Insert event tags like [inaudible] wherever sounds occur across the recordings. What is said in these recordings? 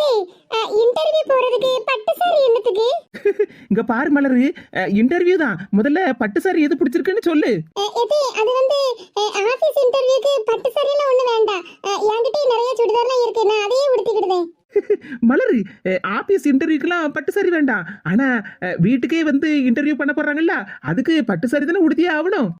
எத்தே இன்டர்வியூ போறதுக்கு பட்டு சாரி என்னத்துக்கு? [laughs] இங்க பாரு மலரு இன்டர்வியூ தான். முதல்ல பட்டு சாரி எது பிடிச்சிருக்குன்னு சொல்லு. எத்தே அது வந்து ஆபீஸ் இன்டர்வியூக்கு பட்டு சாரி எல்லாம் ஒண்ணு வேண்டாம். என்கிட்ட நிறைய சுடிதார்லாம் இருக்கு. நான் அதையே உடுத்திக்கிடுதேன். மலரு ஆபீஸ் இன்டர்வியூக்கெல்லாம் பட்டு சாரி வேண்டாம். ஆனா வீட்டுக்கே வந்து இன்டர்வியூ பண்ண போறாங்கல்ல அதுக்கு பட்டு சாரி தானே உடுத்தியே ஆகணும்?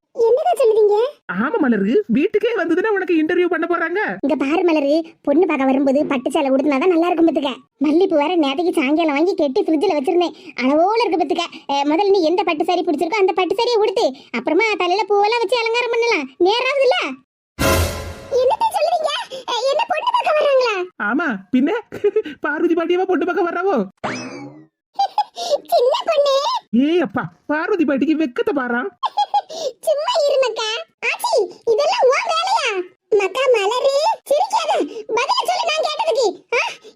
ஆமா மலரு வீட்டுக்கே வந்து தானே உனக்கு இன்டர்வியூ பண்ண போறாங்க? இங்க பாரு மலரு பொண்ணு பார்க்க வரும்போது பட்டு சேலை உடுத்தினாதான் நல்லா இருக்கும் பத்துக்க மல்லிப்பூ வேற நேற்றுக்கு சாயங்காலம் வாங்கி கெட்டி ஃப்ரிட்ஜில் வச்சிருந்தேன். அளவோல இருக்கு பத்துக்க முதல்ல நீ எந்த பட்டு சாரி பிடிச்சிருக்கோ அந்த பட்டு சாரியை உடுத்து அப்புறமா தலையில பூவெல்லாம் வச்சு அலங்காரம் பண்ணலாம். நேராவது இல்ல என்னத்த சொல்லுவீங்க? என்ன பொண்ணு பார்க்க வர்றாங்களா ஆமா பின்ன? பார்வதி பாட்டியவா பொண்ணு பக்கம் வர்றாவோ? சின்ன பொண்ணு. ஏய் அப்பா பார்வதி பாட்டிக்கு வெக்கத்தை பாறான் சும்மா இரு மக்கா. ஆச்சி இதெல்லாம் உன் வேலையா? மக்கா மலரு சிரிக்காத. பதில சொல்லு நான் கேட்டதுக்கு.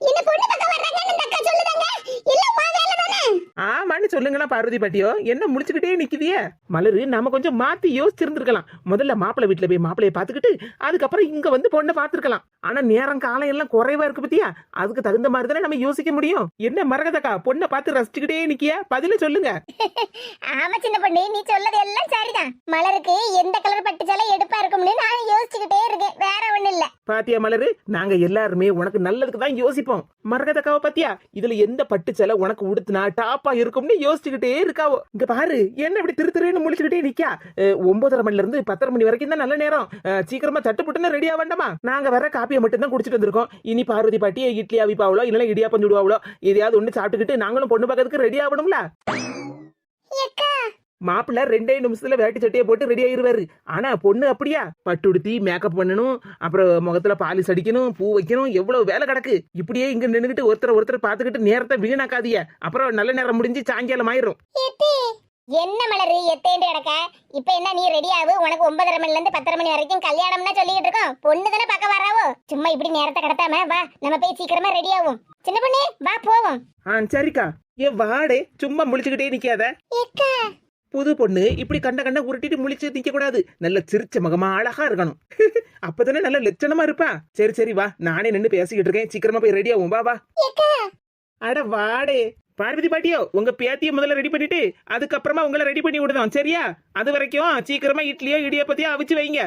என்ன பொண்ணு பக்கம் வர்றாங்கன்னு அக்கா சொல்லுதாங்க எல்லாம் உன் வேலை தானே ஆமான்னு சொல்லுங்களா பார்வதி பாட்டியோ. என்ன முடிச்சுக்கிட்டே நிக்குதியே? மலரு நாம கொஞ்சம் மாத்தி யோசிச்சிருந்திருக்கலாம். முதல்ல மாப்பிள்ளை வீட்டுல போய் மாப்பிள்ளைய பாத்துக்கிட்டு அதுக்கப்புறம் இங்க வந்து பொண்ணை பாத்துருக்கலாம் ஆனா நேரம் காலம் எல்லாம் குறைவா இருக்கு பத்தியா? அதுக்கு தகுந்த மாதிரி தானே நம்ம யோசிக்க முடியும். என்ன மரகதக்கா பொண்ணை பார்த்து ரசிச்சுக்கிட்டே நிக்கிய? பதில சொல்லுங்க. [laughs] ஆமா சின்ன பொண்ணு நீ சொல்லது எல்லாம் சரிதான். மலருக்கு எந்த கலர் பட்டு சேலை எடுப்பா இருக்கும்னு நான் யோசிச்சுக்கிட்டே இருக்கேன். பாத்தியா மலரு? நாங்க எல்லாருமே உனக்கு நல்லதுக்கு தான் யோசிப்போம். மரகதக்காவ பாத்தியா? இதுல எந்த பட்டு சேலை உனக்கு உடுத்துனா டாப்பா இருக்கும்னு யோசிச்சுக்கிட்டே இருக்காவோ. இங்க பாரு என்ன இப்படி திரு திருன்னு முடிச்சுக்கிட்டே நிக்கா ஒன்பதரை மணில இருந்து பத்தரை மணி வரைக்கும் தான் நல்ல நேரம். சீக்கிரமா சீக்கிரமா தட்டுப்புட்டுன்னு ரெடியா வேண்டாமா நாங்க வர காப்பியை மட்டும் தான் குடிச்சிட்டு வந்திருக்கோம். இனி பார்வதி பாட்டி இட்லி அவிப்பாவளோ இல்ல இடியாப்பம் சுடுவாவளோ எதையாவது ஒண்ணு சாப்பிட்டுக்கிட்டு நாங்களும் பொண்ணு பார்க்கறதுக்கு ரெடி ஆகணும்ல? மாப்பிள்ள ரெண்டே நிமிஷத்துல வேட்டி சட்டையை போட்டு ரெடி ஆயிருவாரு. ஆனா பொண்ணு அப்படியா? பட்டுடுத்தி மேக்கப் பண்ணணும் அப்புறம் முகத்துல பாலிஸ் அடிக்கணும் பூ வைக்கணும் எவ்வளவு வேலை கிடக்கு. இப்படியே இங்க நின்னுகிட்டு ஒருத்தர் ஒருத்தர் பாத்துக்கிட்டு நேரத்தை வீணாக்காதீங்க. அப்புறம் நல்ல நேரம் முடிஞ்சு சாயங்காலம் ஆயிரும். என்ன மலரு எத்தேண்டு கிடக்க? இப்ப என்ன நீ ரெடி ஆகு உனக்கு ஒன்பதரை மணில இருந்து பத்தரை மணி வரைக்கும் கல்யாணம்னா சொல்லிட்டு இருக்கோம். பொண்ணு தானே பார்க்க வராவோ? சும்மா இப்படி நேரத்தை கடத்தாம வா நம்ம போய் சீக்கிரமா ரெடி ஆகும் சின்ன பொண்ணு வா போவோம். ஆ சரிக்கா. ஏ வாடே சும்மா முழிச்சுக்கிட்டே நிக்காத. புது பொண்ணு இப்படி கண்ட கண்ட உருட்டிட்டு முழிச்சு நிக்க கூடாது நல்ல சிரிச்ச முகமா அழகா இருக்கணும். [laughs] அப்பதானே நல்ல லட்சணமா இருப்பா. சரி சரி வா. நானே நின்னு பேசிக்கிட்டு இருக்கேன். சீக்கிரமா போய் ரெடி ஆகும் வா வா. அட வாடே. பார்வதி பாட்டியோ உங்க பேத்திய முதல்ல ரெடி பண்ணிட்டு அதுக்கப்புறமா உங்களை ரெடி பண்ணி விடுதோம். சரியா? அது வரைக்கும் சீக்கிரமா இட்லியோ இடியப்பத்தியோ அவிச்சு வைங்க.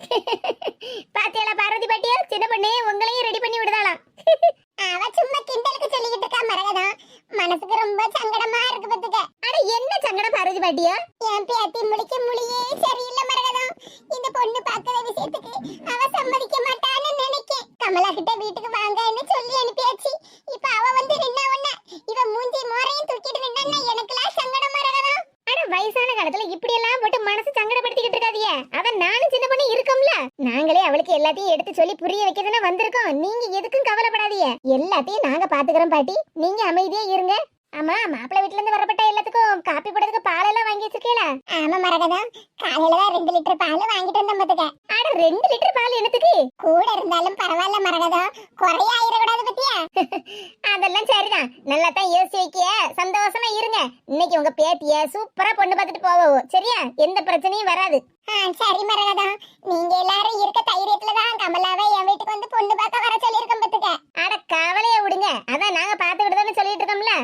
[laughs] பாத்தியால பார்வதி பாட்டியா சின்ன பொண்ணு உங்களையும் ரெடி பண்ணி விடுதாளாம். [laughs] அவ சும்மா கிண்டலுக்கு சொல்லிக்கிட்டு இருக்கா மரகதம். மனசுக்கு ரொம்ப சங்கடமா இருக்கு பத்துக்க அட என்ன சங்கடம் பார்வதி பாட்டியா என் பேத்தி முடிக்க முடியே சரி மரகதம் இந்த பொண்ணு பார்க்கிற விஷயத்துக்கு அவ சம்மதிக்க மாட்டான்னு நினைக்கேன் கமலா கிட்ட வீட்டுக்கு வாங்கன்னு சொல்லி அனுப்பியாச்சு இப்ப அவ வந்து நின்ன உடனே இவ மூஞ்சி மோரையும் தூக்கிட்டு நின்னா எனக்குலாம் சங்கடம் மரகதம் அட வயசான காலத்துல இப்படி எல்லாம் போட்டு மனசு சங்கடப்படுத்திக்கிட்டு இருக்காதீங்க அதான் நானும் சின்ன பொண்ணு இருக்கோம்ல நாங்களே அவளுக்கு எல்லாத்தையும் எடுத்து சொல்லி புரிய வைக்க தானே வந்திருக்கோம் நீங்க எதுக்கும் கவலைப்படாதீங்க எல்லாத்தையும் நாங்க பாத்துக்கிறோம் பாட்டி நீங்க அமைதியா இருங்க ஆமா மாப்பிள்ளை வீட்ல இருந்து வரப்பட்ட எல்லாத்துக்கும் காப்பி போடுறதுக்கு பால் எல்லாம் வாங்கி வச்சிருக்கீங்களா ஆமா மரகதம் காலையில தான் ரெண்டு லிட்டர் பால் வாங்கிட்டு வந்தோம் பாத்துக்க. அட ரெண்டு லிட்டர் பால் என்னத்துக்கு? கூட இருந்தாலும் பரவாயில்ல மரகதம் குறைய ஆயிடக்கூடாது பத்தியா? [laughs] அதெல்லாம் சரிதான். நல்லா தான் யோசிச்சு வைக்கிய சந்தோஷமா இருங்க. இன்னைக்கு உங்க பேத்திய சூப்பரா பொண்ணு பார்த்துட்டு போவோம் சரியா? எந்த பிரச்சனையும் வராது. சரி மரகதா. நீங்க எல்லாரும் இருக்க தைரியத்துல தான் கமலாவை என் வீட்டுக்கு வந்து பொண்ணு பார்க்க வர சொல்லியிருக்கோம் பத்துக்க அட கவலைய விடுங்க. அதான் நாங்க பாத்துக்கிட்டு தானே சொல்லிட்டு இருக்கோம்ல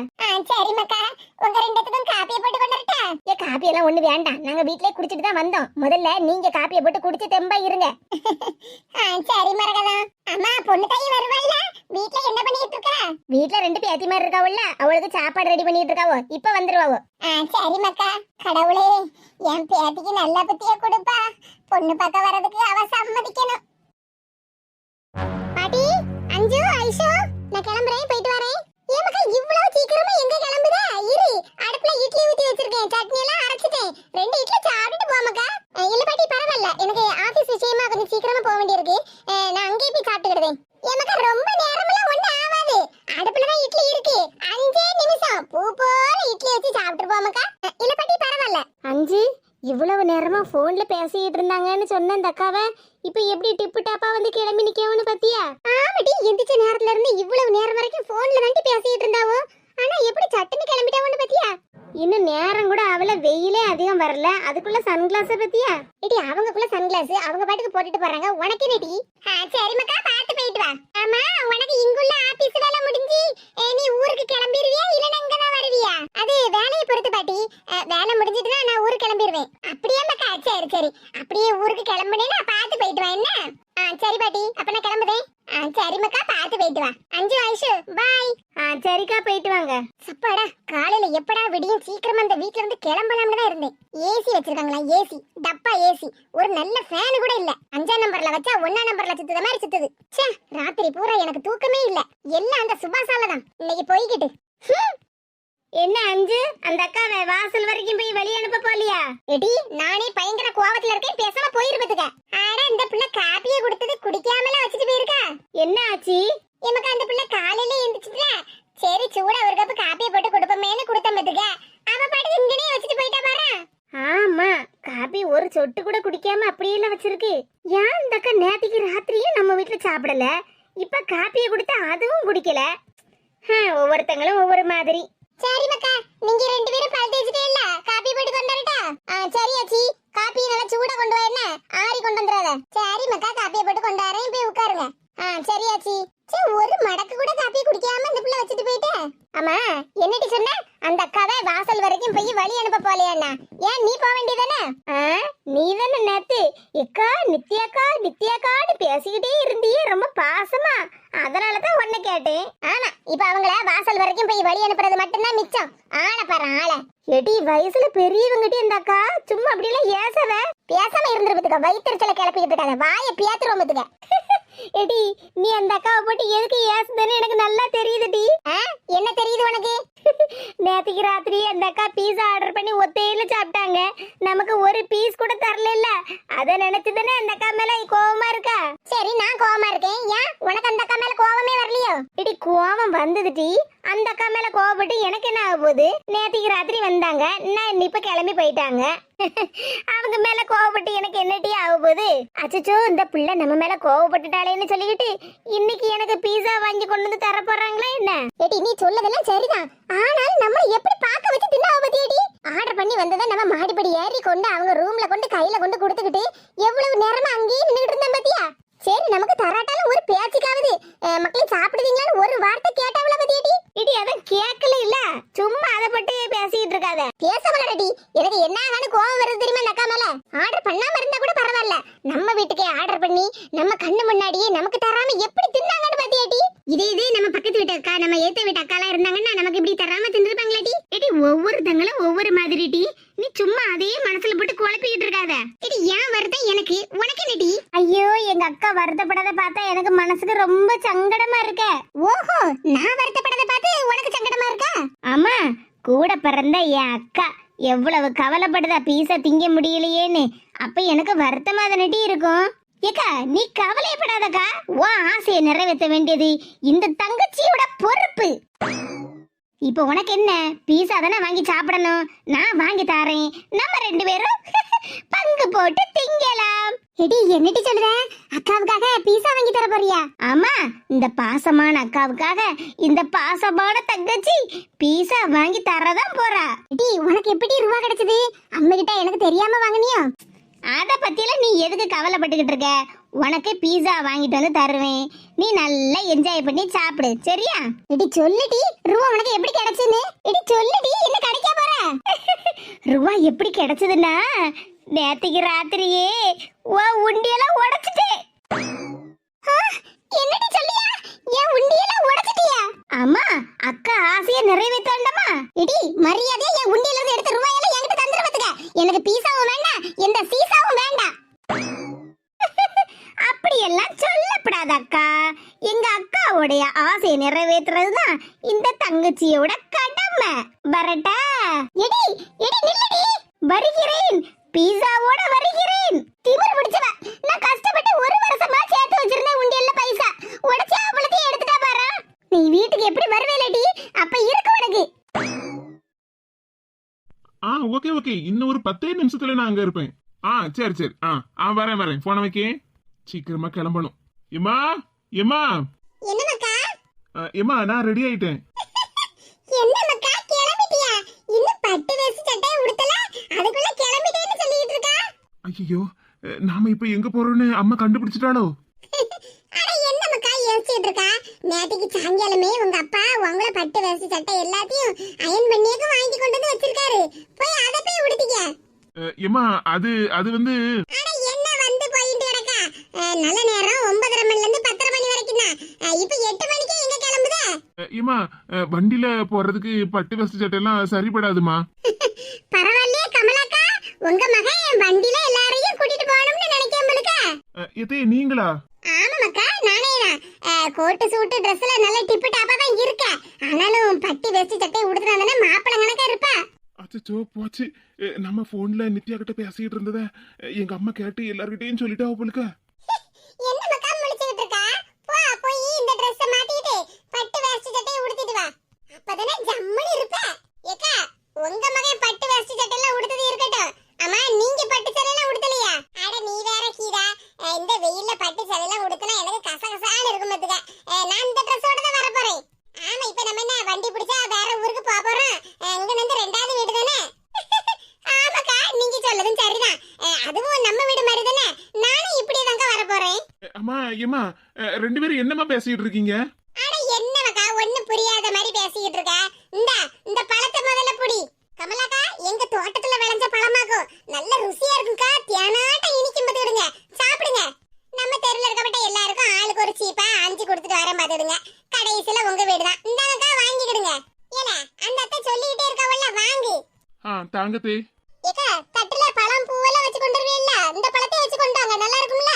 சரி மக்கா. உங்க ரெண்டுத்துக்கும் காப்பியை போட்டு கொண்டு வரட்டா? ஏ காப்பி எல்லாம் ஒண்ணு வேண்டாம். நாங்க வீட்லயே குடிச்சிட்டு தான் வந்தோம். முதல்ல நீங்க காப்பியை போட்டு குடிச்சு தெம்பா இருங்க. [laughs] சரி மரகதா. அம்மா பொண்ணு தாயி வருவாள்ல? வீட்ல என்ன பண்ணிட்டு இருக்கா? வீட்ல ரெண்டு பேத்தி மாதிரி இருக்காவுல்ல. அவளுக்கு சாப்பாடு ரெடி பண்ணிட்டு இருக்காவோ. இப்ப வந்துருவாவோ. சரி மக்கா. கடவுளே என் பேத்திக்கு நல்ல புத்திய கொடுப்பா. பொண்ணு பார்க்க வரதுக்கு அவ சம்மதிக்கணும். பாட்டி அஞ்சு ஐஷு நான் கிளம்புறேன் போயிட்டு வரேன். ஏமாக்கா இவ்வளவு சீக்கிரமா எங்க கிளம்புத இரு அடுப்புல இட்லி ஊத்தி வச்சிருக்கேன். சட்னி எல்லாம் அரைச்சிட்டேன். ரெண்டு இட்லி சாப்பிட்டுட்டு போமாக்கா இல்ல பாட்டி பரவாயில்ல. எனக்கு ஆபீஸ் விஷயமா கொஞ்சம் சீக்கிரமா போக வேண்டியிருக்கு. நான் அங்கேயே போய் சாப்பிட்டுக்கிடுவேன். ஏமாக்கா ரொம்ப நேரமெல்லாம் ஒண்ணு ஆகாது. அடுப்புல தான் இட்லி இருக்கு. அஞ்சே நிமிஷம். பூ போல இட்லி வச்சு சாப்பிட்டு போமாக்கா இல்ல பாட்டி பரவாயில்ல. அஞ்சு இவ்வளவு நேரமா போன்ல பேசிட்டு இருந்தாங்கன்னு சொன்ன அந்த அக்காவை இப்ப எப்படி டிப்பு டாப்பா வந்து கிளம்பி நிக்கவனு பாத்தியா? ஆமாடி எந்திரிச்ச நேரத்துல இருந்து இவ்வளவு நேரம் வரைக்கும் போன்ல தான் பேசிட்டு இருந்தாவோ? ஆனா எப்படி சட்டுன்னு கிளம்பிட்டாவன்னு பத்தியா? இன்னும் நேரம் கூட அவள வெயிலே அதிகம் வரல. அதுக்குள்ள சன்கிளாஸ் பத்தியா? இடி அவங்கக்குள்ள சன்கிளாஸ் அவங்க பாட்டுக்கு போட்டுட்டு போறாங்க. உனக்கு நெடி சரி மக்கா பாத்து போயிட்டு வா. ஆமா உனக்கு இங்குள்ள ஆபீஸ் வேலை முடிஞ்சு நீ ஊருக்கு கிளம்பிடுவியா? இல்ல அங்க வருவியா? அது வேலையை பொறுத்து பாட்டி. வேலை முடிஞ்சிட்டு தான் நான் ஊருக்கு கிளம்பிடுவேன். அப்படியே மக்கா? சரி சரி. அப்படியே ஊருக்கு கிளம்புனேன்னா பாத்து போயிட்டு வா என்ன? சரி பாட்டி. அப்ப நான் கிளம்புதேன். ஆ சரி மக்கா பார்த்து போயிட்டு வா. அஞ்சு ஆயுஷு பாய் சரிக்கா போயிட்டு வாங்க. சப்பாடா காலையில எப்படா விடியும் சீக்கிரமா அந்த வீட்ல இருந்து கிளம்பலாம்னு தான் இருந்தேன். ஏசி வச்சிருக்காங்களா ஏசி டப்பா ஏசி ஒரு நல்ல ஃபேன் கூட இல்ல. அஞ்சாம் நம்பர்ல வச்சா ஒன்னா நம்பர்ல சுத்துத மாதிரி சுத்துது. ச்சே ராத்திரி பூரா எனக்கு தூக்கமே இல்ல. எல்லாம் அந்த சுபாசால தான். இன்னைக்கு போய்கிட்டு. என்ன அஞ்சு? அந்த அக்காவை வாசல் வரைக்கும் போய் வெளிய அனுப்ப போலியா? எடி நானே பயங்கர கோவத்துல இருக்கேன் பேசாம போயிருப்பதுக்க ஆனா இந்த பிள்ளை காப்பிய கொடுத்தது குடிக்காமல வச்சுட்டு போயிருக்கா. என்ன ஆச்சு? எமக்கு அந்த பிள்ளை காலையில எந்திரிச்சுல சரி சூடா ஒரு கப்பு காப்பிய போட்டு கொடுப்பமேன்னு கொடுத்த பத்துக்க. அவ பாட்டு இங்கனே வச்சுட்டு போயிட்டா பாரு? ஆமா காபி ஒரு சொட்டு கூட குடிக்காம அப்படியே எல்லாம் வச்சிருக்கு. ஏன் இந்த அக்கா நேத்திக்கு ராத்திரியும் நம்ம வீட்டுல சாப்பிடல? இப்ப காப்பிய கொடுத்தா அதுவும் குடிக்கல. ஒவ்வொருத்தங்களும் ஒவ்வொரு மாதிரி. சரி மக்கா நீங்க ரெண்டு பேரும் பல் தேய்ச்சிட்டே இல்ல காபி போட்டு கொண்டு வரட்டா? ஆ சரி ஆச்சி. காபி நல்லா சூடா கொண்டு வா என்ன? ஆறி கொண்டு வந்துடாத. சரி மக்கா காப்பியை போட்டு கொண்டு வரேன் போய் உட்காருங்க. ஆ சரி ஆச்சி. சே ஒரு மடக்கு கூட காப்பி குடிக்காம இந்த புள்ள வச்சுட்டு போயிட்டேன் ஆமா என்னடி சொன்ன? அந்த அக்காவை வாசல் வரைக்கும் போய் வழி அனுப்ப போலையா ஏன் நீ போக வேண்டியதானே? தானே நேத்து. இக்கா நித்யாக்கா நித்யாக்கான்னு பேசிக்கிட்டே இருந்தியே ரொம்ப பாசமா. அதனால தான் உன்னை கேட்டேன். ஆனா இப்ப அவங்கள வாசல் வரைக்கும் போய் வழி அனுப்புறது மட்டும்தான் மிச்சம். ஆன பாரு ஆள. எடி வயசுல பெரியவங்கிட்டே இருந்தாக்கா அக்கா சும்மா அப்படி எல்லாம் ஏசாத பேசாம இருந்துருப்பதுக்க வயிற்றுச்சல கிளப்பிக்கிட்டு இருக்காத. வாய பேத்துருவோம் பத்துக்க. [laughs] எடி நீ அந்த அக்காவை போட்டு எதுக்கு ஏசுதுன்னு எனக்கு நல்லா தெரியுதுடி. என்ன தெரியுது உனக்கு? நேத்திக்கு ராத்திரி அந்த அக்கா பீஸா ஆர்டர் பண்ணி ஒத்தையில சாப்பிட்டாங்க. நமக்கு ஒரு பீஸ் கூட தரல இல்ல அத நினைச்சு தானே அந்த அக்கா மேல கோவமா இருக்கா? சரி நான் கோவமா இருக்கேன். ஏன்? உனக்கு அந்த அக்கா மேல கோவமே வரலையோ? இடி கோவம் வந்ததுடி அந்த அக்கா மேல கோவப்பட்டு எனக்கு என்ன ஆக போகுது? நேத்திக்கு ராத்திரி வந்தாங்க. நான் இப்ப கிளம்பி போயிட்டாங்க. [laughs] அவங்க மேல கோவப்பட்டு எனக்கு என்னடி ஆக போகுது? அச்சச்சோ இந்த பிள்ளை நம்ம மேல கோவப்பட்டுட்டாளேன்னு சொல்லிக்கிட்டு இன்னைக்கு எனக்கு பீஸா வாங்கி கொண்டு வந்து தர போறாங்களா என்ன? ஏடி நீ சொல்லதெல்லாம் சரிதான். ஆனாலும் நம்ம எப்படி பார்க்க வச்சு தின்னாவ பத்தியடி ஆர்டர் பண்ணி வந்ததை நம்ம மாடிப்படி ஏறி கொண்டு அவங்க ரூம்ல கொண்டு கையில கொண்டு கொடுத்துக்கிட்டு எவ்வளவு நேரமா அங்கேயே நின்னுட்டு இருந்தோம் பாத்தியா? சரி நமக்கு தராட்டாலும் ஒரு பேச்சுக்காவது. மக்களே சாப்பிடுவீங்களான்னு ஒரு வார்த்தை கேட்டாவள பத்தியடி இடி அதான் கேட்கல இல்ல. சும்மா அதை பட்டு பேசிக்கிட்டு இருக்காத. பேச மாட்டடி எனக்கு என்ன ஆகான்னு கோவம் வருது தெரியுமா மேல? ஆர்டர் பண்ணாம இருந்தா கூட பரவாயில்ல. நம்ம வீட்டுக்கே ஆர்டர் பண்ணி நம்ம கண்ணு முன்னாடியே நமக்கு தராம எப்படி தின்னாங்கன்னு பாத்தியாடி இதே இதே நம்ம பக்கத்து வீட்டு அக்கா நம்ம ஏத்த வீட்டு அக்காலாம் இருந்தாங்கன்னா நமக்கு இப்படி தராம தின்றுப்பாங்களாடி? எடி ஒவ்வொருத்தங்களும் ஒவ்வொரு மாதிரி டி நீ சும்மா அதையே மனசுல போட்டு குழப்பிக்கிட்டு இருக்காத. எடி ஏன் வருத்தம் எனக்கு? உனக்கு நடி ஐயோ எங்க அக்கா வருத்தப்படாத பார்த்தா எனக்கு மனசுக்கு ரொம்ப சங்கடமா இருக்க. ஓஹோ நான் வருத்தப்படாத பார்த்து உனக்கு சங்கடமா இருக்கா? ஆமா கூட பிறந்த என் அக்கா எவ்வளவு கவலைப்படுதா பீஸா திங்க முடியலையேன்னு. அப்ப எனக்கு வருத்தமா தானடி இருக்கும்? ஏக்கா நீ கவலைப்படாதக்கா உன் ஆசையை நிறைவேற்ற வேண்டியது இந்த தங்கச்சியோட பொறுப்பு. இப்போ உனக்கு என்ன? பீஸா தானே வாங்கி சாப்பிடணும். நான் வாங்கி தாரேன். நம்ம ரெண்டு பேரும் [laughs] பங்கு போட்டு திங்கலாம். எடி என்னடி சொல்ற? அக்காவுக்காக பீஸா வாங்கி தர போறியா? ஆமா இந்த பாசமான அக்காவுக்காக இந்த பாசமான தங்கச்சி பீஸா வாங்கி தரதான் போறா. எடி உனக்கு எப்படி ரூபா கிடைச்சது? அம்மா கிட்ட எனக்கு தெரியாம வாங்குனியோ? அத பத்தில நீ எதுக்கு கவலைப்பட்டுக்கிட்டு இருக்க? உனக்கு பீஸா வாங்கிட்டு வந்து தருவேன். நீ நல்லா என்ஜாய் பண்ணி சாப்பிடு. சரியா? இடி சொல்லுடி ரூபா உனக்கு எப்படி கிடைச்சுன்னு? இடி சொல்லுடி என்ன கிடைக்க போற? [laughs] ரூபா எப்படி கிடைச்சதுன்னா நேத்திக்கு ராத்திரியே ஓ உண்டியெல்லாம் உடைச்சிட்டேன் என்னடி சொல்லியா? என் உண்டியெல்லாம் உடைச்சிட்டியா? ஆமா அக்கா ஆசையை நிறைவேத்தாண்டமா இடி மரியாதையா என் உண்டியல இருந்து எடுத்த ரூபாயெல்லாம் என்கிட்ட பாத்துக்க. எனக்கு பீஸாவும் வேண்டாம். எந்த சீசாவும் வேண்டாம். [laughs] அப்படியெல்லாம் சொல்லப்படாத அக்கா. எங்க அக்காவுடைய ஆசையை நிறைவேற்றுறது தான் இந்த தங்கச்சியோட கடமை. வரட்டா. எடி எடி நில்லடி. வருகிறேன். பீஸாவோட வருகிறேன் திமிரு பிடிச்சவ நான் கஷ்டப்பட்டு ஒரு வருஷமா சேர்த்து வச்சிருந்தேன் உண்டியல்ல பைசா உடைச்சு அவ்வளத்தையும் எடுத்துட்டா பாரு நீ வீட்டுக்கு எப்படி வருவேலடி அப்ப இருக்கு உனக்கு ஆ ஓகே இன்னும் ஒரு பத்தே நிமிஷத்துல நான் அங்க இருப்பேன். ஆ சரி சரி. ஆ ஆ வரேன் வரேன். போன வைக்கே சீக்கிரமா கிளம்பணும். எம்மா எம்மா எம்மா நான் ரெடி ஆயிட்டேன். ஐயோ நாம இப்ப எங்க போறோம்னு அம்மா கண்டுபிடிச்சிட்டாளோ? யோசிச்சுட்டு இருக்கா? நேற்றுக்கு சாயங்காலமே உங்க அப்பா உங்கள பட்டு வேஷ்டி சட்டை எல்லாத்தையும் அயன் பண்ணியக்க வாங்கி கொண்டு வந்து வச்சிருக்காரு. போய் அதை போய் உடுத்திக்க. ஏம்மா அது அது வந்து அட என்ன வந்து போயிட்டு கிடக்கா? நல்ல நேரம் ஒன்பதரை மணில இருந்து பத்தரை மணி வரைக்கும் தான் இப்ப எட்டு மணிக்கு எங்க கிளம்புத? அஹ், வண்டியில போறதுக்கு பட்டு வசதி சட்டையெல்லாம் சரிப்படாதுமா? [laughs] பரவாயில்லையே கமலாக்கா. உங்க மகன் வண்டியில எல்லாரையும் கூட்டிட்டு போகணும்னு உங்களுக்கு அஹ், எதே நீங்களா? ஆமாக்கா நானே தான். கோட்டு சூட்டு ட்ரெஸ்ல நல்ல டிப்பு டாப்பா தான் இருக்க ஆனாலும் பட்டி வெஸ்ட் சட்டை உடுத்துறாங்கன்னா மாப்பிள கணக்கா இருப்பா? அச்சோ போச்சு. நம்ம போன்ல நித்யா கிட்ட பேசிட்டு இருந்தத எங்க அம்மா கேட்டு எல்லார்கிட்டயும் சொல்லிட்டா அவளுக்கு என்ன மக்கா முழிச்சுக்கிட்டு இருக்கா போ போய் இந்த ட்ரெஸ்ஸ மாட்டிட்டு பட்டு வேஷ்டி சட்டையை உடுத்திட்டு வா அப்பதானே ஜம்முன்னு இருப்ப ஏக்கா உங்க மகன் பட்டு வேஷ்டி சட்டை எல்லாம் உடுத்தது இருக்கட்டும் அம்மா நீங்க பட்டு சேலையெல்லாம் உடுத்தலையா அட நீ வேற கீதா அஹ் இந்த வெயில்ல பட்டு சேலையெல்லாம் உடுத்தினா எனக்கு கசகசான்னு இருக்கும் பாத்துக்க அஹ் நான் இந்த ட்ரெஸ்ஸோட தான் வர போறேன் ஆமா இப்ப நம்ம என்ன வண்டி பிடிச்சா வேற ஊருக்கு போக போறோம் அஹ் இங்க இருந்து ரெண்டாவது வீடு தானே ஆமாக்கா நீங்க சொல்லதும் சரிதான் அஹ் அதுவும் நம்ம வீடு மாதிரி தானே நானும் இப்படியே தாங்க வர போறேன் அஹ், அம்மா ஏம்மா அஹ், ரெண்டு பேரும் என்னம்மா பேசிட்டு இருக்கீங்க அட என்னவக்கா ஒண்ணும் புரியாத மாதிரி பேசிக்கிட்டு இருக்க இந்த இந்த பழத்தை முதல்ல புடி. கமலாக்கா எங்க தோட்டத்துல விளைஞ்ச பழமாக்கும். நல்ல ருசியா இருக்கும்க்கா. தேனாட்டம் இனிக்கும் பார்த்துடுங்க சாப்பிடுங்க. நம்ம தெருல இருக்கப்பட்ட எல்லாருக்கும் ஆளுக்கு ஒரு சீப்பா அஞ்சு கொடுத்துட்டு வரேன் பார்த்துடுங்க கடைசியில உங்க வீடு தான் இந்தாங்கக்கா வாங்கிக்கிடுங்க. ஏல அந்த அத்தை சொல்லிக்கிட்டே இருக்கவல்ல வாங்கு. ஆ தாங்கத்தே ஏக்கா தட்டுல பழம் பூவெல்லாம் வச்சு கொண்டு வருவீல்ல இந்த பழத்தை வச்சு கொண்டு வாங்க நல்லா இருக்கும்ல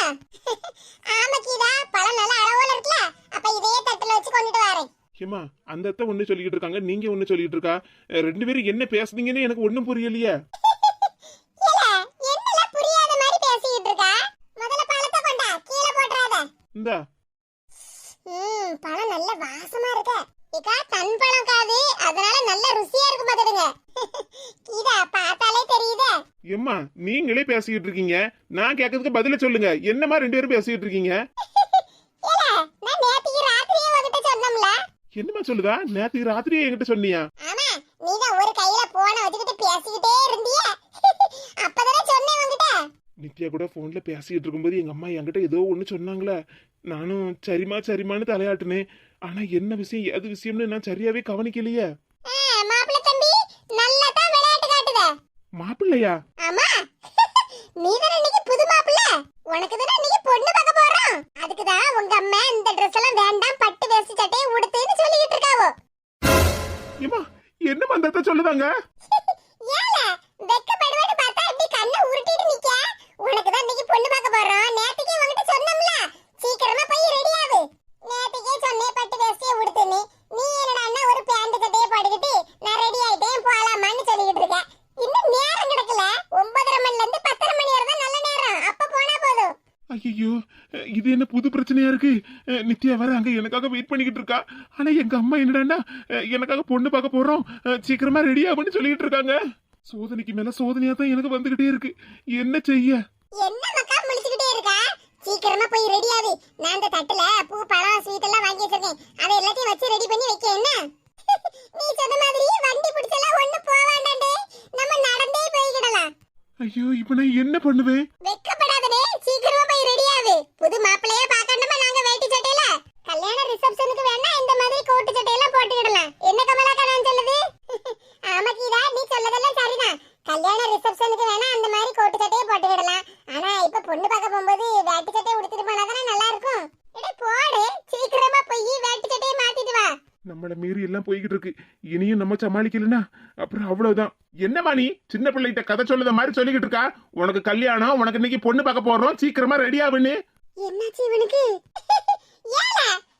ஆமா கீதா பழம் நல்லா அளவோல இருக்குல்ல அப்ப இதே தட்டுல வச்சு கொண்டுட்டு வரேன் ஏம்மா அந்த அத்தை ஒண்ணு சொல்லிட்டு இருக்காங்க நீங்க ஒண்ணு சொல்லிட்டு இருக்கா ரெண்டு பேரும் என்ன பேசுனீங்கன்னு எனக்கு ஒண்ணும் புரியலையே. இந்தா. ம் பழம் நல்ல வாசமா இருக்கு. ஏக்கா தன் பழம் காது. அதனால நல்ல ருசியா இருக்கு பாத்துடுங்க கீதா பார்த்தாலே தெரியுதே. ஏம்மா நீங்களே பேசிக்கிட்டு இருக்கீங்க நான் கேட்கறதுக்கு பதில சொல்லுங்க. என்னம்மா ரெண்டு பேரும் பேசிக்கிட்டு இருக்கீங்க நான் நேத்திக்கு ராத்திரியே உன்கிட்ட சொன்னோம்ல என்னம்மா சொல்லுதா? நேத்து ராத்திரியே என்கிட்ட சொன்னியா? ஆமா நீதான் ஒரு கையில போன வச்சுக்கிட்டு பேசிக்கிட்டே இருந்திய. அப்பதானே சொன்னேன் உன்கிட்ட. நித்யா கூட போன்ல பேசிட்டு இருக்கும்போது எங்க அம்மா என்கிட்ட ஏதோ ஒண்ணு சொன்னாங்களே. நானும் சரிமா சரிமான்னு தலையாட்டுனேன். ஆனா என்ன விஷயம் எது விஷயம்னு நான் சரியாவே கவனிக்கலையே. மாப்பிள்ள தம்பி நல்லா தான் விளையாட்டு காட்டுத. மாப்பிள்ளையா? ஆமா. நீதான் இன்னைக்கு புது மாப்பிள்ள. உனக்கு தானே இன்னைக்கு பொண்ணு பார்க்க போறோம். அதுக்கு தான் உங்க அம்மா இந்த Dress எல்லாம் வேண்டாம் பட்டு வேஷ்டி சட்டையை உடுத்துன்னு ஏம்மா என்னம்மா அந்த அத்தை சொல்லுதாங்க? [laughs] ஐயோ இது என்ன புது பிரச்சனையா இருக்கு? நித்யா வர அங்க எனக்காக வெயிட் பண்ணிக்கிட்டு இருக்கா? ஆனா எங்க அம்மா என்னடான்னா எனக்காக பொண்ணு பார்க்க போறோம். அஹ், சீக்கிரமா ரெடி ஆகுன்னு சொல்லிட்டு இருக்காங்க. சோதனைக்கு மேல சோதனையா தான் எனக்கு வந்துகிட்டே இருக்கு. என்ன செய்ய? என்ன மக்கா முழிச்சுக்கிட்டே இருக்கா? சீக்கிரமா போய் ரெடி ஆகு. நான் அந்த தட்டுல பூ பழம் ஸ்வீட் எல்லாம் வாங்கி வச்சிருக்கேன். அதை எல்லாத்தையும் வச்சு ரெடி பண்ணி வைக்க என்ன? [laughs] நீ சொன்ன மாதிரி வண்டி பிடிச்செல்லாம் ஒண்ணு போக வேண்டாண்டே. நம்ம நடந்தே போய்கிடலாம் ஐயோ இப்ப நான் என்ன பண்ணுவேன் வெக்கப்படாதடே சீக்கிரமா போய் ரெடி ஆகு புது மாப்பிள்ளையே பார்க்கணுமா நாங்க வேட்டி சட்டையில கல்யாண ரிசப்ஷனுக்கு வேணா இந்த மாதிரி கோட்டு சட்டையெல்லாம் போட்டுக்கிடலாம் என்ன கமலாக்கா நான் சொல்லுது ஆமா கீதா நீ சொல்லதெல்லாம் சரிதான் கல்யாண ரிசப்ஷனுக்கு வேணா அந்த மாதிரி கோட்டு சட்டையை போட்டுக்கிடலாம் ஆனா இப்ப பொண்ணு பார்க்க போகும்போது வேட்டி சட்டையை உடுத்திட்டு போனா தானே நல்லா இருக்கும் எடே போடு சீக்கிரமா போய் வேட்டி சட்டையை மாத்திட்டு வா நம்மள மீறி எல்லாம் போய்கிட்டு இருக்கு இனியும் நம்ம சமாளிக்கலனா அப்புறம் அவ்வளவுதான். என்னம்மா நீ? சின்ன பிள்ளைகிட்ட கதை சொல்லுத மாதிரி சொல்லிக்கிட்டு இருக்கா? உனக்கு கல்யாணம் உனக்கு இன்னைக்கு பொண்ணு பார்க்க போறோம். சீக்கிரமா ரெடி ஆகுன்னு என்னாச்சு இவனுக்கு?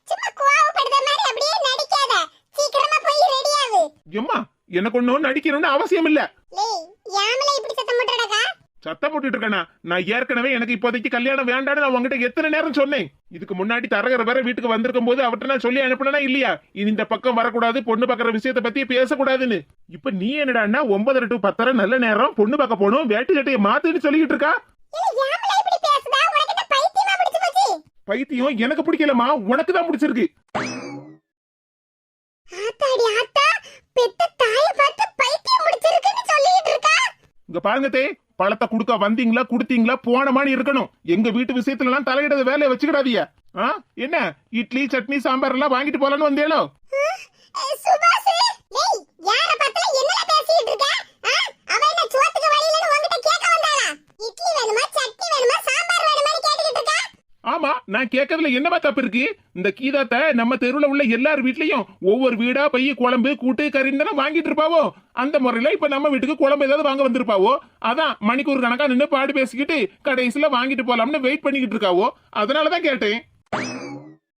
சும்மா கோவப்படுற மாதிரி அப்படியே நடிக்காத. சீக்கிரமா போய் ரெடி ஆகு. எம்மா எனக்கு ஒன்னும் நடிக்கணும்னு அவசியம் இல்ல லேய் யாமல இப்படி சத்தம் போட்டுடக்கா சத்தம் போட்டுட்டு இருக்கேனா நான் ஏற்கனவே எனக்கு இப்போதைக்கு கல்யாணம் வேண்டாம்னு நான் உங்ககிட்ட எத்தனை நேரம் சொன்னேன். இதுக்கு முன்னாடி தரகர வேற வீட்டுக்கு வந்திருக்கும் போது அவர்கிட்ட நான் சொல்லி அனுப்பினா இல்லையா? இனி இந்த பக்கம் வரக்கூடாது பொண்ணு பார்க்கற விஷயத்தை பத்தி பேசக்கூடாதுன்னு. இப்ப நீ என்னடான்னா ஒன்பதரை டு பத்தரை நல்ல நேரம் பொண்ணு பார்க்க போகணும் வேட்டி சட்டையை மாத்துன்னு சொல்லிக்கிட்டு இருக்கா பைத்தியமா எனக்கு பிடிக்கலமா உனக்கு தான் பிடிச்சிருக்கு. இங்க பாருங்க தே பழத்தை கொடுக்க வந்தீங்களா குடுத்தீங்களா போன மாதிரி இருக்கணும். எங்க வீட்டு விஷயத்துல எல்லாம் தலையிடாத வேலையை வச்சுக்கிடாதீங்க. என்ன? இட்லி சட்னி சாம்பார் எல்லாம் வாங்கிட்டு போலான்னு வந்தேனோ இட்லி வேணுமா சட்னி வேணுமா சாம்பார் ஆமா நான் கேட்கறதுல என்னவா தப்பு இருக்கு? இந்த கீதாத்தை நம்ம தெருவில் உள்ள எல்லார் வீட்லயும் ஒவ்வொரு வீடா பைய குழம்பு கூட்டு கறின்னு தானே வாங்கிட்டு இருப்பாவோ? அந்த முறையில இப்ப நம்ம வீட்டுக்கு குழம்பு ஏதாவது வாங்க வந்திருப்பாவோ? அதான் மணிக்கூர் கணக்கா நின்று பாடு பேசிக்கிட்டு கடைசியில வாங்கிட்டு போலாம்னு வெயிட் பண்ணிக்கிட்டு இருக்காவோ? அதனாலதான் கேட்டேன்.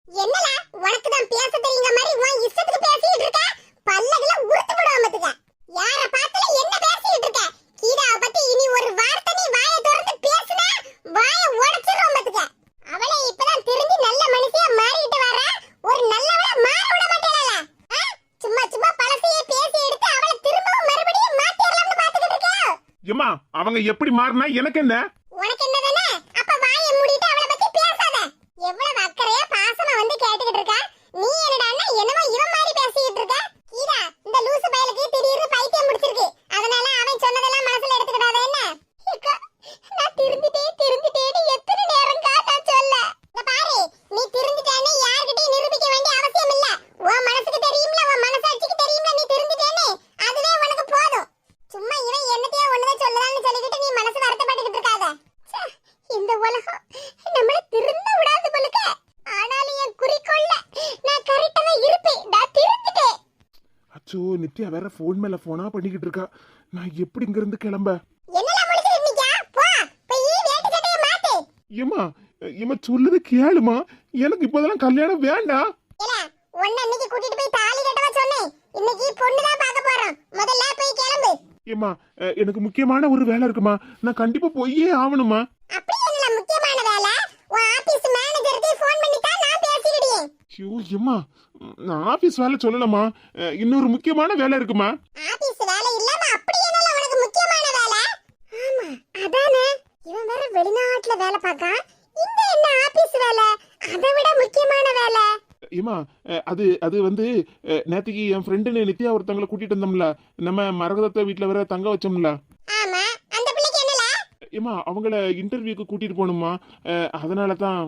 என்னல உனக்கு தான் பேச தெரியுங்க மாதிரி உன் இஷ்டத்துக்கு பேசிட்டு இருக்க? பல்லகள உருத்து போடாமத்துக்க யார பார்த்தல என்ன பேசிட்டு இருக்க? கீதாவை பத்தி இனி ஒரு வார்த்தை நீ வாயை திறந்து பேசுனா வாயை உடைச்சிரும் மத்துக்க அவளே இப்பதான் திரும்பி நல்ல மனுஷியா மாறிட்டு வர. ஒரு நல்லவள மாற விட மாட்டேல சும்மா சும்மா பழசையே பேசி எடுத்து அவளை திரும்பவும் மறுபடியும் மாத்திரலாம்னு பாத்துக்கிட்டு இருக்க ஏம்மா அவங்க எப்படி மாறினா எனக்கு என்ன? உனக்கு என்னதானே? அப்ப வாயை மூடிட்டு அவளை பத்தி பேசாத. எவ்வளவு அக்கறையா பாசமா வந்து கேட்டுக்கிட்டு இருக்க? நீ என்னடான்னா என்னமோ இவன் மாதிரி பேசிக்கிட்டு இருக்க. கீதா இந்த லூசு பயலுக்கு திடீர்னு பைத்தியம் முடிச்சிருக்கு அதனால அவன் சொன்னதெல்லாம் மனசுல எடுத்துக்கிடாத என்ன அக்கா, நான் திருந்திட்டேன் திருந்திட்டேன்னு எத்தனை நேரம்க்கா நான் சொல்ல இங்க பாரு நீ திருந்திட்டேன்னு யார்கிட்டயும் நிரூபிக்க வேண்டிய அவசியம் இல்ல உன் மனசுக்கு தெரியும்ல உன் மனசாட்சிக்கு தெரியும்ல நீ திருந்திட்டேன்னு அதுவே உனக்கு போதும் சும்மா இவன் என்னத்தையோ ஒண்ணுதான் சொல்லலாம்னு சொல்லிக்கிட்டு நீ மனசு வருத்தப்பட்டுக்கிட்டு இருக்காத ச்சே, இந்த உலகம் நம்மள திருந்த விடாது போலுக்க ஆனாலும் என் குறிக்கோள்ல நான் கரெக்டா தான் இருப்பேன் நான் திருந்துட்டேன் அச்சோ நித்யா வேற போன் மேல போனா பண்ணிக்கிட்டு இருக்கா. நான் எப்படி இங்க இருந்து கிளம்ப ஏமா ஏமா சொல்லுது கேளுமா. எனக்கு இப்போதெல்லாம் கல்யாணம் வேண்டாம் ஏமா எனக்கு முக்கியமான ஒரு வேலை இருக்குமா. நான் கண்டிப்பா போயே ஆகணுமா. அப்படி என்ன முக்கியமான வேலை உன் ஆபீஸ் மேனேஜருக்கு ஃபோன் பண்ணி தான் நான் பேசிக்கிட்டேன் ஐயோ நான் ஆபீஸ் வேலை சொல்லலமா அஹ், இன்னொரு முக்கியமான வேலை இருக்குமா? ஆபீஸ் வேலை இல்லாம அப்படி என்னல உனக்கு முக்கியமான வேலை? ஆமா அதானே. இவன் வேற வெளிநாட்டுல வேலை பார்க்கான் இந்த என்ன ஆபீஸ் வேலை? அதை விட முக்கியமான வேலை. ஏமா அது அது வந்து நேத்திக்கு என் ஃப்ரெண்டு நித்யா ஒருத்தவங்களை கூட்டிட்டு வந்தோம்ல. நம்ம மரகதத்தை வீட்டுல வேற தங்க வச்சோம்ல. ஆமா அந்த பிள்ளைக்கு என்னல? ஏமா அவங்கள இன்டர்வியூக்கு கூட்டிட்டு போகணுமா அதனால தான்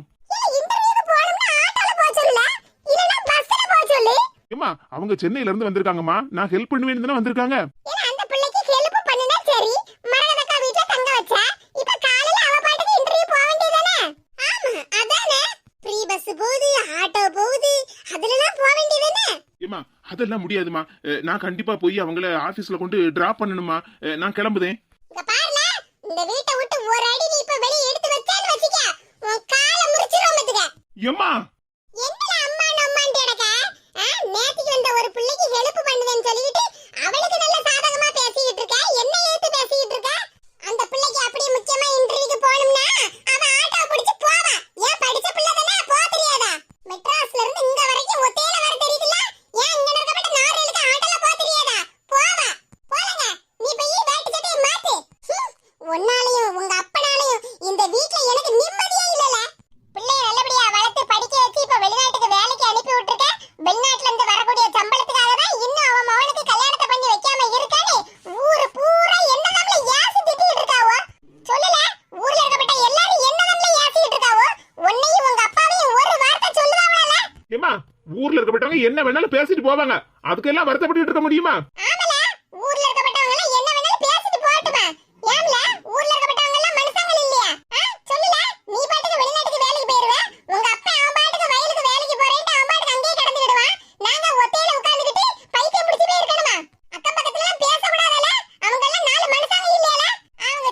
இன்டர்வியூக்கு போகணும்னா ஆட்டோல போக சொல்லல இல்லனா பஸ்ல போக சொல்லு ஏமா அவங்க சென்னையில இருந்து வந்திருக்காங்கம்மா. நான் ஹெல்ப் பண்ணுவேன்னு தானே வந்திருக்காங்க. அதுலலாம் முடியாதுமா நான் கண்டிப்பா போய் அவங்கள ஆபீஸ்ல கொண்டு டிராப் பண்ணணுமா நான் கிளம்புதேன். இந்த வீட்டை விட்டு ஒரு அடி நீ இப்ப வெளிய எடுத்து வச்சான்னு வச்சுக்க உன் காலை முறிச்சிரும் பாத்துக்க ஏம்மா என்னல அம்மா நம்மான்ட்டு கிடக்க ஆ, நேத்துக்கு வந்த ஒரு பிள்ளைக்கு ஹெல்ப் பண்ணுதுன்னு சொல்லிட்டு அவளுக்கு நல்ல சாதகமா பேசிக்கிட்டு இருக்க என்ன ஏத்து பேசிக்கிட்டு இருக்க அந்த பிள்ளைக்கு அப்படியே முக்கியமா இன்டர்வியூக்கு போகணும்னா அவ ஆட்டோ பிடிச்சு போவா ஏன் படிச்ச பிள்ளை தானே போக தெரியாதா மெட்ராஸ்ல இருந்து இங்க வரைக்கும் ஒத்தையில வர தெரியுதுல ஏன் இங்க இருக்கப்பட்ட நாரலுக்கு ஆட்டோல போக தெரியாதா போவா போலங்க நீ போய் வேட்டு சட்டையை மாத்து ஹம், உன்னாலையும் உங்க அப்பனாலையும் இந்த வீட்ல எனக்கு நிம்மதியே இல்லல பிள்ளைய நல்லபடியா வளர்த்து படிக்க வச்சு இப்ப வெளிநாட்டுக்கு வேலைக்கு அனுப்பி விட்டுருக்க வெளிநாட்டுல இருந்து வரக்கூடிய சம்பளத்துக்காக தான் இன்னும் அவன் மகனுக்கு கல்யாணத்தை பண்ணி வைக்காம இருக்கானே ஊரு பூரா என்னதாம்ல ஏசி திட்டிட்டு இருக்காவோ சொல்லல ஊர்ல இருக்கப்பட்ட எல்லாரும் என்னதாம்ல ஏசிட்டு இருக்காவோ உன்னையும் உங்க அப்பாவையும் ஒரு வார்த்தை சொல்லுதாவல ஏமா ஊர்ல இருக்கப்பட்டவங்க என்ன வேணாலும் பேசிட்டு போவாங்க அதுக்கெல்லாம் வருத்தப்பட்டு இருக்க முடியுமா ஆமல ஊர்ல இருக்கப்பட்டவங்க எல்லாம் என்ன வேணாலும் பேசிட்டு போகட்டுமா ஏம்ல ஊர்ல இருக்கப்பட்டவங்க எல்லாம் மனுஷங்க இல்லையா ஆ? சொல்லுல நீ பாட்டுக்கு வெளிநாட்டுக்கு வேலைக்கு போயிருவ உங்க அப்பா அவன் பாட்டுக்கு வயலுக்கு வேலைக்கு போறேன்ட்டு அவன் பாட்டுக்கு அங்கேயே கடந்துக்கிடுவான் நாங்க ஒத்தையில உட்கார்ந்துகிட்டு பைத்தியம் பிடிச்சு போய் இருக்கணுமா அக்கம் பக்கத்துல எல்லாம் பேசக்கூடாதல அவங்க எல்லாம் நாலு மனுஷங்க இல்லையால அவங்க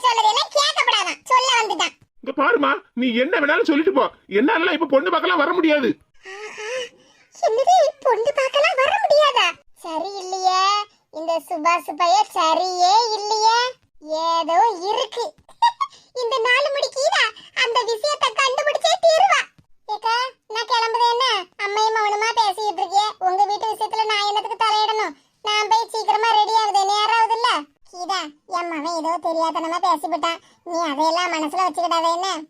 சொல்றதெல்லாம் கேட்கப்படாதான் சொல்ல வந்துட்டான். இங்க பாருமா நீ என்ன வேணாலும் சொல்லிட்டு போ. என்னால இப்ப பொண்ணு பார்க்கலாம் வர முடியாது என்னது பொண்ணு பார்க்கலாம் வர முடியாதா சரி இல்லையே இந்த பைய சரியே இல்லையே. ஏதோ இருக்கு. [laughs] இந்த நாலு முடிக்கீதா? அந்த விஷயத்தை கண்டுபிடிச்சே தீருவா. ஏக்கா நான் கிளம்புது என்ன? அம்மையும் மௌனமா பேசிட்டு இருக்கே. உங்க வீட்டு விஷயத்துல நான் என்னத்துக்கு தலையிடணும்? நான் போய் சீக்கிரமா ரெடி ஆகுது. நேரம் இல்ல? கீதா என் மகன் ஏதோ தெரியாதனமா பேசிவிட்டான். நீ அதையெல்லாம் மனசுல வச்சுக்கிட்டாவே என்ன?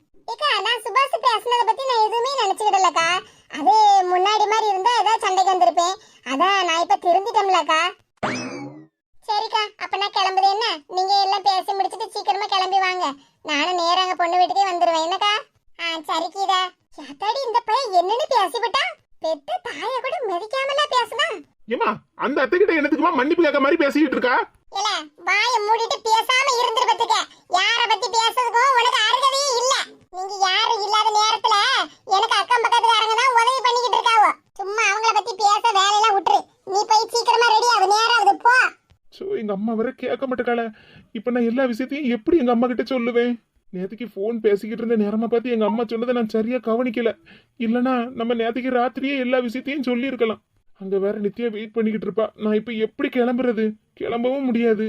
இப்ப நான் எல்லா விஷயத்தையும் எப்படி எங்கள் அம்மா கிட்ட சொல்லுவேன்? நேத்துக்கு ஃபோன் பேசிக்கிட்டு இருந்த நேரமாக பார்த்து எங்கள் அம்மா சொன்னதை நான் சரியாக கவனிக்கல. இல்லைனா நம்ம நேத்துக்கு ராத்திரியே எல்லா விஷயத்தையும் சொல்லியிருக்கலாம். அங்கே வேற நித்தியா வெயிட் பண்ணிக்கிட்டு இருப்பா. நான் இப்போ எப்படி கிளம்புறது? கிளம்பவும் முடியாது.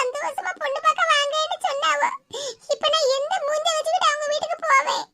சந்தோஷமா பொண்ணு பார்க்க வாங்கன்னு சொன்னாவோ. இப்ப நான் எந்த மூஞ்ச வச்சுக்கிட்டு அவங்க வீட்டுக்கு போவேன்?